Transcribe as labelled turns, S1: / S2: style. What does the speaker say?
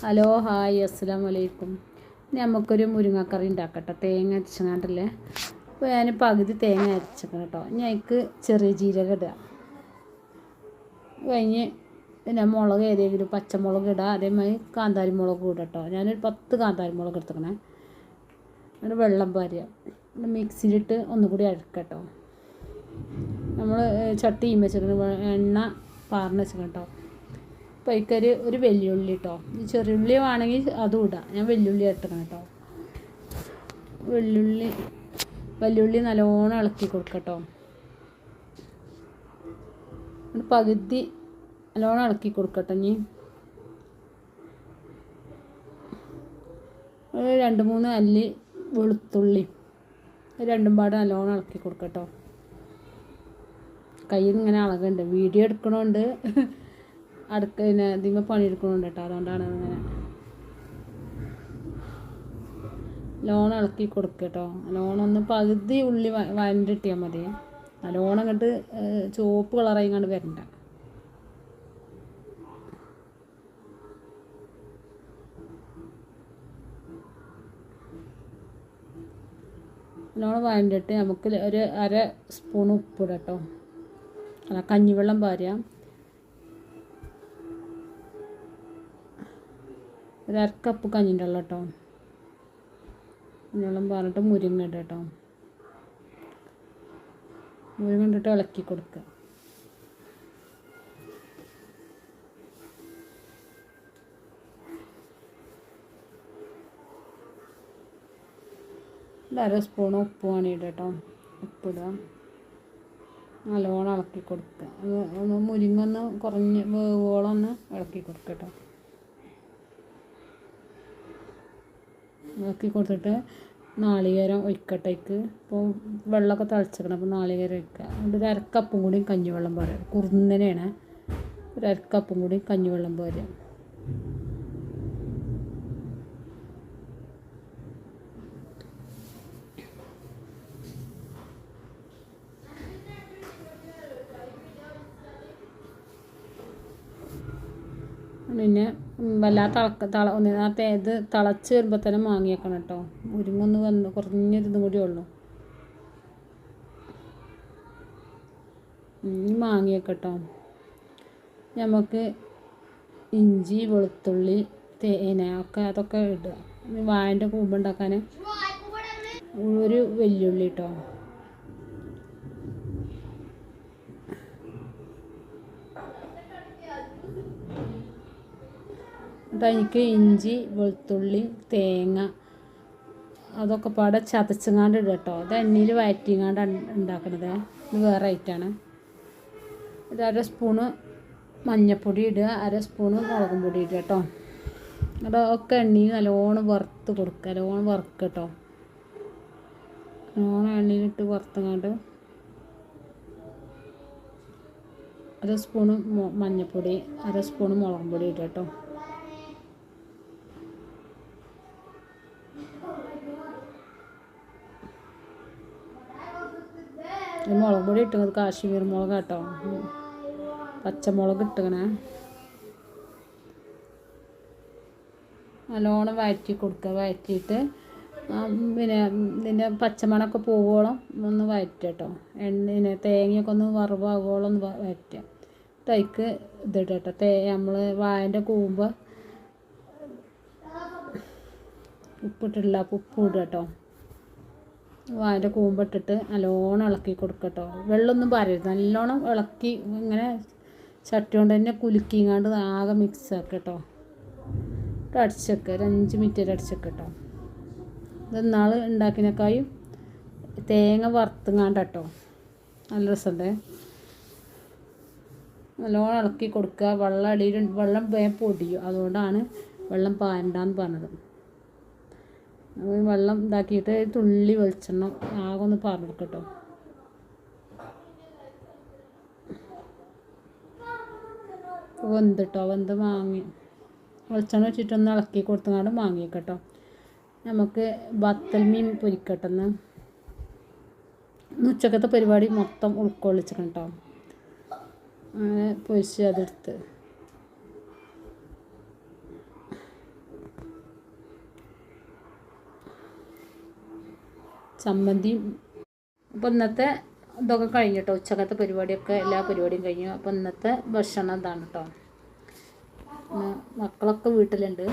S1: Hello hi അസ്സാം വലൈക്കും നമുക്കൊരു മുരിങ്ങക്കറി ഉണ്ടാക്കട്ടെ. തേങ്ങ അരച്ചങ്ങാണ്ടല്ലേ? അപ്പോൾ ഞാൻ പകുതി തേങ്ങ അരച്ചേക്കണം കേട്ടോ അതിക്ക് ചെറിയ ജീരകം ഇടുക കഴിഞ്ഞ് പിന്നെ മുളക് ഏതെങ്കിലും പച്ചമുളക് ഇടുക അതേമാതിരി കാന്താരി മുളക് ഇടുക കേട്ടോ ഞാനൊരു പത്ത് കാന്താരി മുളക് എടുത്തേക്കണേ എന്നിട്ട് വെള്ളം പാരുക എന്നിട്ട് മിക്സിയിലിട്ട് ഒന്നുകൂടി കേട്ടോ നമ്മൾ ചട്ടി വെച്ചിട്ട് എണ്ണ പാർന്ന് വെച്ചിട്ട് അതിക്കൊരു ഒരു വെല്ലുള്ളി കേട്ടോ ഈ ചെറിയുള്ളി വേണമെങ്കിൽ അതും ഇടാം. ഞാൻ വെല്ലുള്ളി ഇട്ടണം കേട്ടോ വെല്ലുള്ളി വെല്ലുള്ളി നല്ലോണം ഇളക്കി കൊടുക്കട്ടോ പകുതി നല്ലോണം ഇളക്കി കൊടുക്കട്ടെ ഇനി. ഒരു രണ്ട് മൂന്ന് അല്ലി വെളുത്തുള്ളി. രണ്ടും പാട് നല്ലോണം ഇളക്കി കൊടുക്കട്ടോ കയ്യിൽ ഇങ്ങനെ അളകുണ്ട്. വീഡിയോ എടുക്കണോണ്ട് അടുക്ക പിന്നെ ഇതിന്മേൽ പണിയെടുക്കണുണ്ട് കേട്ടോ. അതുകൊണ്ടാണ് അങ്ങനെ ലോൺ ഇളക്കി കൊടുക്കുക കേട്ടോ. ലോണൊന്ന് പകുതി ഉള്ളി വരണ്ടിട്ടിയാൽ മതി. നല്ലോണം അങ്ങോട്ട് ചുവപ്പ് കളറായി ഇങ്ങോട്ട് വരണ്ട. നല്ലോണം വരണ്ടിട്ട് നമുക്ക് ഒരു അര സ്പൂൺ ഉപ്പിടാം കേട്ടോ. അല്ല കഞ്ഞിവെള്ളം പാരുക ഒരു കഞ്ഞിന്റെ വെള്ളം കേട്ടോ വെള്ളം പറഞ്ഞിട്ട് മുരിങ്ങ ഇടുക കേട്ടോ മുരിങ്ങ ഇട്ടിട്ട് ഇളക്കി കൊടുക്കുക. അര സ്പൂൺ ഉപ്പ് വേണി കേട്ടോ ഉപ്പിടുക. നല്ലോണം ഇളക്കി കൊടുക്കുക. ഒന്ന് മുരിങ്ങ ഒന്ന് കുറഞ്ഞ് വേവോളം ഒന്ന് ഇളക്കി കൊടുക്കട്ടോ കേട്ടോ. ഇളക്കി കൊടുത്തിട്ട് നാളികേരം ഒഴിക്കട്ടേക്ക് ഇപ്പോൾ വെള്ളമൊക്കെ തിളച്ചേക്കണം അപ്പോൾ നാളികേരം ഒഴിക്കുക. അതുകൊണ്ട് ഒരു അരക്കപ്പും കൂടി കഞ്ഞിവെള്ളം പോരുക കുറുന്നനെയാണ്. ഒരു അരക്കപ്പും കൂടി കഞ്ഞിവെള്ളം പോരാ. പിന്നെ വല്ലാത്ത തിളക്ക തിള ഒന്ന് ഇത് തിളച്ച് വരുമ്പോൾ തന്നെ മാങ്ങി കേട്ടോ. മുരിങ്ങൊന്ന് വന്ന് കുറഞ്ഞൊരിതും കൂടി ഉള്ളൂ. ഇനി മാങ്ങി നമുക്ക് ഇഞ്ചി വെളുത്തുള്ളി തേന ഒക്കെ അതൊക്കെ ഇടുക. വായന്റെ കൂമ്പുണ്ടാക്കാൻ ഒരു വെല്ലുള്ളി കേട്ടോ. അതിക്ക് ഇഞ്ചി വെളുത്തുള്ളി തേങ്ങ അതൊക്കെ പാടെ ചതച്ചങ്ങാണ്ട് ഇടുക കേട്ടോ അത് എണ്ണയിൽ വയറ്റിങ്ങാണ്ട് ഉണ്ടാക്കണത്. ഇത് വേറെ ഐറ്റാണ് ഇത് അര സ്പൂണ് മഞ്ഞൾപ്പൊടി ഇടുക. അര സ്പൂണ് മുളകും പൊടി ഇടുക കേട്ടോ ഒക്കെ എണ്ണയിൽ നല്ലോണം വറുത്ത് കൊടുക്കുക. നല്ലോണം വറുക്കുക കേട്ടോ നല്ലോണം എണ്ണയിലിട്ട് വറുത്തങ്ങാണ്ട് അര സ്പൂണ് മഞ്ഞൾപ്പൊടി അര സ്പൂണ് മുളകും പൊടി ഇടുക കേട്ടോ മുളക് പൊടി ഇട്ടുന്നത് കാശ്മീർ മുളക് കേട്ടോ പച്ചമുളക് ഇട്ടങ്ങനെ നല്ലോണം വഴറ്റി കൊടുക്കുക വഴറ്റിയിട്ട് പിന്നെ ഇതിന്റെ പച്ചമണമൊക്കെ പോവോളം ഒന്ന് വഴറ്റുക കേട്ടോ എണ്ണ തേങ്ങയൊക്കെ ഒന്ന് വറവാകുവോളം ഒന്ന് വഴറ്റുക തൈക്ക് ഇതിട്ട് കേട്ടോ തേ നമ്മൾ വായന്റെ കൂമ്പ് ഉപ്പിട്ടിട്ടില്ല. അപ്പോൾ ഉപ്പ് ഇടുക കേട്ടോ അതിന്റെ കൂമ്പിട്ടിട്ട് നല്ലോണം ഇളക്കി കൊടുക്കട്ടോ. വെള്ളമൊന്നും പാരരുത്. നല്ലോണം ഇളക്കി ഇങ്ങനെ ചട്ടി കൊണ്ട് തന്നെ കുലുക്കിങ്ങാണ്ട് ആകെ മിക്സ് ആക്കുക കേട്ടോ അടിച്ചൊക്കെ ഒരു അഞ്ച് മിനിറ്റ് അടിച്ചൊക്കെ കേട്ടോ ഇത് ഉണ്ടാക്കിനേക്കായും തേങ്ങ വറുത്തുങ്ങാണ്ട് കേട്ടോ നല്ല രസമുണ്ടേ. നല്ലോണം ഇളക്കി കൊടുക്കുക. വെള്ളം അടിയിൽ വെള്ളം വേഗം പൊടിയും. അതുകൊണ്ടാണ് വെള്ളം പാരണ്ടെന്ന് പറഞ്ഞത്. വെള്ളം ഇതാക്കിയിട്ട് തുള്ളി വെളിച്ചെണ്ണ ആകെ ഒന്ന് പറഞ്ഞു കൊടുക്കട്ടോ. വെന്തിട്ടോ വെന്ത് മാങ്ങി. വെളിച്ചെണ്ണ വെച്ചിട്ടൊന്ന് ഇളക്കി കൊടുത്തങ്ങാണ്ട് വാങ്ങി കേട്ടോ നമുക്ക് ബത്തൽ മീൻ പൊരിക്കട്ടെന്ന്. ഉച്ചക്കത്തെ പരിപാടി മൊത്തം ഉൾക്കൊള്ളിച്ചിട്ടുണ്ടോ? അങ്ങനെ പൊരിച്ച് അതെടുത്ത്. ചമ്മന്തിയും അപ്പോൾ ഇന്നത്തെ ഇതൊക്കെ കഴിഞ്ഞു കേട്ടോ ഉച്ചക്കത്തെ പരിപാടിയൊക്കെ എല്ലാ പരിപാടിയും കഴിഞ്ഞു. അപ്പോൾ ഇന്നത്തെ ഭക്ഷണം ഇതാണ് കേട്ടോ മക്കളൊക്കെ വീട്ടിലുണ്ട്.